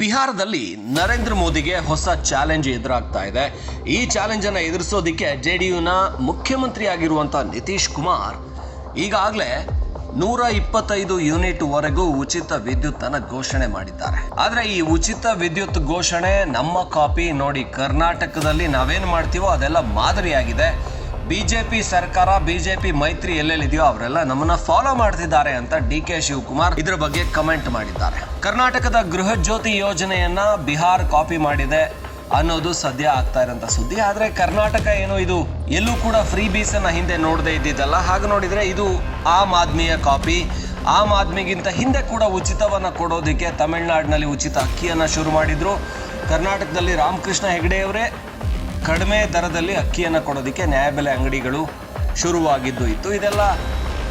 ಬಿಹಾರದಲ್ಲಿ ನರೇಂದ್ರ ಮೋದಿಗೆ ಹೊಸ ಚಾಲೆಂಜ್ ಎದುರಾಗ್ತಾ ಇದೆ. ಈ ಚಾಲೆಂಜ್ ಅನ್ನ ಎದುರಿಸೋದಿಕ್ಕೆ ಜೆ ಡಿ ಯುನ ಮುಖ್ಯಮಂತ್ರಿ ಆಗಿರುವಂತ ನಿತೀಶ್ ಕುಮಾರ್ ಈಗಾಗಲೇ ನೂರ ಇಪ್ಪತ್ತೈದು ಯೂನಿಟ್ ವರೆಗೂ ಉಚಿತ ವಿದ್ಯುತ್ ಅನ್ನ ಘೋಷಣೆ ಮಾಡಿದ್ದಾರೆ. ಆದ್ರೆ ಈ ಉಚಿತ ವಿದ್ಯುತ್ ಘೋಷಣೆ ನಮ್ಮ ಕಾಪಿ ನೋಡಿ ಕರ್ನಾಟಕದಲ್ಲಿ ನಾವೇನ್ ಮಾಡ್ತೀವೋ ಅದೆಲ್ಲ ಮಾದರಿಯಾಗಿದೆ. ಬಿಜೆಪಿ ಸರ್ಕಾರ, ಬಿಜೆಪಿ ಮೈತ್ರಿ ಎಲ್ಲೆಲ್ಲಿದೆಯೋ ಅವರೆಲ್ಲ ನಮ್ಮನ್ನ ಫಾಲೋ ಮಾಡ್ತಿದ್ದಾರೆ ಅಂತ ಡಿ ಕೆ ಶಿವಕುಮಾರ್ ಇದ್ರ ಬಗ್ಗೆ ಕಮೆಂಟ್ ಮಾಡಿದ್ದಾರೆ. ಕರ್ನಾಟಕದ ಗೃಹ ಜ್ಯೋತಿ ಯೋಜನೆಯನ್ನ ಬಿಹಾರ್ ಕಾಪಿ ಮಾಡಿದೆ ಅನ್ನೋದು ಸದ್ಯ ಆಗ್ತಾ ಇರೋಂಥ ಸುದ್ದಿ. ಆದರೆ ಕರ್ನಾಟಕ ಏನು ಇದು ಎಲ್ಲೂ ಕೂಡ ಫ್ರೀ ಬೀಸ್ ಅನ್ನ ಹಿಂದೆ ನೋಡದೇ ಇದ್ದಿದ್ದಲ್ಲ. ಹಾಗೆ ನೋಡಿದ್ರೆ ಇದು ಆಮ್ ಆದ್ಮಿಯ ಕಾಪಿ ಆಮ್ ಆದ್ಮಿಗಿಂತ ಹಿಂದೆ ಕೂಡ ಉಚಿತವನ್ನು ಕೊಡೋದಕ್ಕೆ ತಮಿಳುನಾಡಿನಲ್ಲಿ ಉಚಿತ ಅಕ್ಕಿಯನ್ನ ಶುರು ಮಾಡಿದ್ರು. ಕರ್ನಾಟಕದಲ್ಲಿ ರಾಮಕೃಷ್ಣ ಹೆಗಡೆಯವರೇ ಕಡಿಮೆ ದರದಲ್ಲಿ ಅಕ್ಕಿಯನ್ನು ಕೊಡೋದಕ್ಕೆ ನ್ಯಾಯಬೆಲೆ ಅಂಗಡಿಗಳು ಶುರುವಾಗಿದ್ದು ಇತ್ತು. ಇದೆಲ್ಲ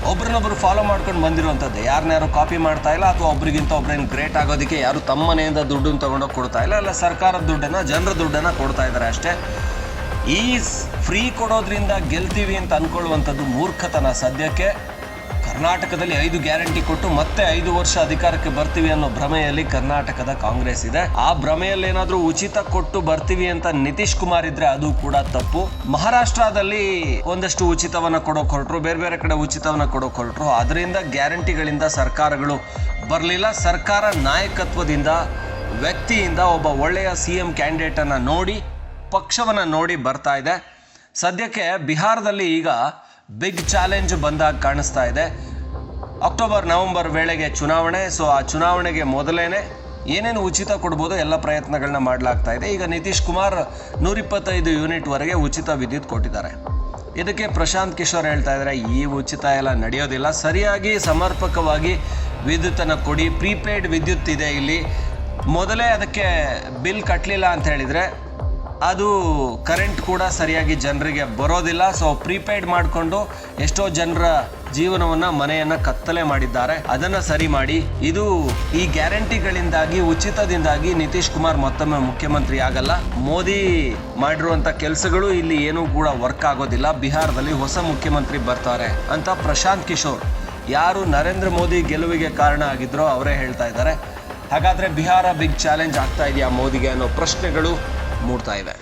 ಒಬ್ರನ್ನೊಬ್ರು ಫಾಲೋ ಮಾಡ್ಕೊಂಡು ಬಂದಿರುವಂಥದ್ದು ಯಾರನ್ನಾರು ಕಾಪಿ ಮಾಡ್ತಾ ಇಲ್ಲ ಅಥವಾ ಒಬ್ರಿಗಿಂತ ಒಬ್ರೇನು ಗ್ರೇಟ್ ಆಗೋದಕ್ಕೆ ಯಾರು ತಮ್ಮ ಮನೆಯಿಂದ ದುಡ್ಡನ್ನು ತಗೊಂಡೋಗಿ ಕೊಡ್ತಾ ಇಲ್ಲ. ಇಲ್ಲ, ಸರ್ಕಾರದ ದುಡ್ಡನ್ನು, ಜನರ ದುಡ್ಡನ್ನು ಕೊಡ್ತಾ ಇದ್ದಾರೆ ಅಷ್ಟೇ. ಈ ಫ್ರೀ ಕೊಡೋದ್ರಿಂದ ಗೆಲ್ತೀವಿ ಅಂತ ಅಂದ್ಕೊಳ್ಳುವಂಥದ್ದು ಮೂರ್ಖತನ ಸದ್ಯಕ್ಕೆ. ಕರ್ನಾಟಕದಲ್ಲಿ ಐದು ಗ್ಯಾರಂಟಿ ಕೊಟ್ಟು ಮತ್ತೆ ಐದು ವರ್ಷ ಅಧಿಕಾರಕ್ಕೆ ಬರ್ತೀವಿ ಅನ್ನೋ ಭ್ರಮೆಯಲ್ಲಿ ಕರ್ನಾಟಕದ ಕಾಂಗ್ರೆಸ್ ಇದೆ. ಆ ಭ್ರಮೆಯಲ್ಲಿ ಏನಾದ್ರೂ ಉಚಿತ ಕೊಟ್ಟು ಬರ್ತೀವಿ ಅಂತ ನಿತೀಶ್ ಕುಮಾರ್ ಇದ್ರೆ ಅದು ಕೂಡ ತಪ್ಪು. ಮಹಾರಾಷ್ಟ್ರದಲ್ಲಿ ಒಂದಷ್ಟು ಉಚಿತವನ್ನ ಕೊಡೋಕ್ ಹೊರಟ್ರು ಬೇರೆ ಬೇರೆ ಕಡೆ ಉಚಿತವನ್ನ ಕೊಡೋಕ್ ಹೊರಟ್ರು ಅದರಿಂದ ಗ್ಯಾರಂಟಿಗಳಿಂದ ಸರ್ಕಾರಗಳು ಬರಲಿಲ್ಲ. ಸರ್ಕಾರ ನಾಯಕತ್ವದಿಂದ, ವ್ಯಕ್ತಿಯಿಂದ ಒಬ್ಬ ಒಳ್ಳೆಯ ಸಿ ಎಂ ಕ್ಯಾಂಡಿಡೇಟನ್ನು ನೋಡಿ, ಪಕ್ಷವನ್ನು ನೋಡಿ ಬರ್ತಾ ಇದೆ. ಸದ್ಯಕ್ಕೆ ಬಿಹಾರದಲ್ಲಿ ಈಗ ಬಿಗ್ ಚಾಲೆಂಜ್ ಬಂದಾಗ ಕಾಣಿಸ್ತಾ ಇದೆ. ಅಕ್ಟೋಬರ್, ನವೆಂಬರ್ ವೇಳೆಗೆ ಚುನಾವಣೆ, ಸೊ ಆ ಚುನಾವಣೆಗೆ ಮೊದಲೇನೆ ಏನೇನು ಉಚಿತ ಕೊಡ್ಬೋದು ಎಲ್ಲ ಪ್ರಯತ್ನಗಳನ್ನ ಮಾಡಲಾಗ್ತಾ ಇದೆ. ಈಗ ನಿತೀಶ್ ಕುಮಾರ್ ನೂರಿಪ್ಪತ್ತೈದು ಯೂನಿಟ್ವರೆಗೆ ಉಚಿತ ವಿದ್ಯುತ್ ಕೊಟ್ಟಿದ್ದಾರೆ. ಇದಕ್ಕೆ ಪ್ರಶಾಂತ್ ಕಿಶೋರ್ ಹೇಳ್ತಾ ಇದ್ದಾರೆ, ಈ ಉಚಿತ ಎಲ್ಲ ನಡೆಯೋದಿಲ್ಲ. ಸರಿಯಾಗಿ ಸಮರ್ಪಕವಾಗಿ ವಿದ್ಯುತ್ತನ್ನು ಕೊಡಿ, ಪ್ರೀಪೇಯ್ಡ್ ವಿದ್ಯುತ್ ಇದೆ ಇಲ್ಲಿ. ಮೊದಲೇ ಅದಕ್ಕೆ ಬಿಲ್ ಕಟ್ಟಲಿಲ್ಲ ಅಂತ ಹೇಳಿದರೆ ಅದು ಕರೆಂಟ್ ಕೂಡ ಸರಿಯಾಗಿ ಜನರಿಗೆ ಬರೋದಿಲ್ಲ. ಸೊ ಪ್ರೀಪೇಯ್ಡ್ ಮಾಡಿಕೊಂಡು ಎಷ್ಟೋ ಜನರ ಜೀವನವನ್ನ ಮನೆಯನ್ನ ಕತ್ತಲೆ ಮಾಡಿದ್ದಾರೆ. ಅದನ್ನ ಸರಿ ಮಾಡಿ. ಇದು ಈ ಗ್ಯಾರಂಟಿಗಳಿಂದಾಗಿ, ಉಚಿತದಿಂದಾಗಿ ನಿತೀಶ್ ಕುಮಾರ್ ಮತ್ತೊಮ್ಮೆ ಮುಖ್ಯಮಂತ್ರಿ ಆಗಲ್ಲ. ಮೋದಿ ಮಾಡಿರುವಂಥ ಕೆಲಸಗಳು ಇಲ್ಲಿ ಏನೂ ಕೂಡ ವರ್ಕ್ ಆಗೋದಿಲ್ಲ. ಬಿಹಾರದಲ್ಲಿ ಹೊಸ ಮುಖ್ಯಮಂತ್ರಿ ಬರ್ತಾರೆ ಅಂತ ಪ್ರಶಾಂತ್ ಕಿಶೋರ್ ಯಾರು ನರೇಂದ್ರ ಮೋದಿ ಗೆಲುವಿಗೆ ಕಾರಣ ಆಗಿದ್ರೋ ಅವರೇ ಹೇಳ್ತಾ ಇದ್ದಾರೆ. ಹಾಗಾದ್ರೆ ಬಿಹಾರ ಬಿಗ್ ಚಾಲೆಂಜ್ ಆಗ್ತಾ ಇದೆಯಾ ಮೋದಿಗೆ ಅನ್ನೋ ಪ್ರಶ್ನೆಗಳು ಮೂಡ್ತಾ ಇವೆ